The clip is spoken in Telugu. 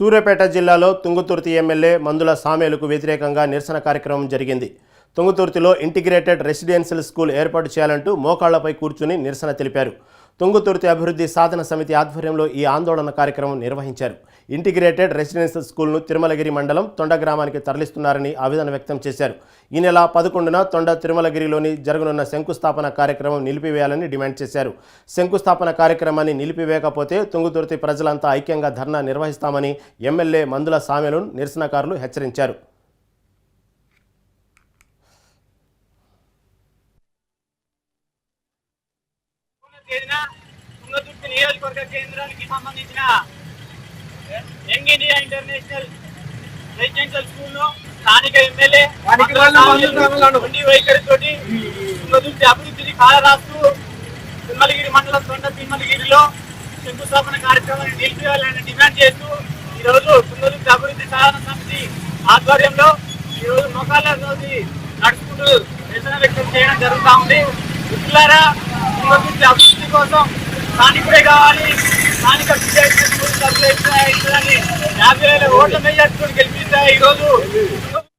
సూర్యాపేట జిల్లాలో తుంగుతుర్తి ఎమ్మెల్యే మందుల సామేలకు వ్యతిరేకంగా నిరసన కార్యక్రమం జరిగింది. తుంగుతుర్తిలో ఇంటిగ్రేటెడ్ రెసిడెన్షియల్ స్కూల్ ఏర్పాటు చేయాలంటూ మోకాళ్ళపై కూర్చుని నిరసన తెలిపారు. తుంగుతుర్తి అభివృద్ధి సాధన సమితి ఆధ్వర్యంలో ఈ ఆందోళన కార్యక్రమం నిర్వహించారు. ఇంటిగ్రేటెడ్ రెసిడెన్షియల్ స్కూల్ను తిరుమలగిరి మండలం తొండ గ్రామానికి తరలిస్తున్నారని ఆవేదన వ్యక్తం చేశారు. ఈ నెల పదకొండున తొండ తిరుమలగిరిలోని జరగనున్న శంకుస్థాపన కార్యక్రమం నిలిపివేయాలని డిమాండ్ చేశారు. శంకుస్థాపన కార్యక్రమాన్ని నిలిపివేయకపోతే తుంగుతుర్తి ప్రజలంతా ఐక్యంగా ధర్నా నిర్వహిస్తామని ఎమ్మెల్యే మందుల సామెలను నిరసనకారులు హెచ్చరించారు. తేదీన తుంగతుర్తి నియోజకవర్గ కేంద్రానికి సంబంధించిన యంగ్ ఇండియా ఇంటర్నేషనల్ రెసిడెన్షియల్ స్కూల్ను స్థానిక ఎమ్మెల్యే. ఉండి వైఖరితోటి తుంగతుర్తి అభివృద్ధిని కాలరాస్తూ తిమ్మలగిరి మండలం తొండ తిమ్మలగిరిలో శంకుస్థాపన కార్యక్రమాన్ని నిలిపివేయాలని డిమాండ్ చేస్తూ ఈ రోజు తుంగతుర్తి అభివృద్ధి సాధన సమితి ఆధ్వర్యంలో ఈ రోజు మొకాల రోజు నడుచుకుంటూ నిరసన వ్యక్తం చేయడం జరుగుతా ఉంది మిత్రులారా అభివృద్ధి కోసం స్థానికుడే కావాలి స్థానిక విద్యార్థులు యాభై వేల ఓట్ల మెజార్టీతో గెలిపిస్తాయి. ఈరోజు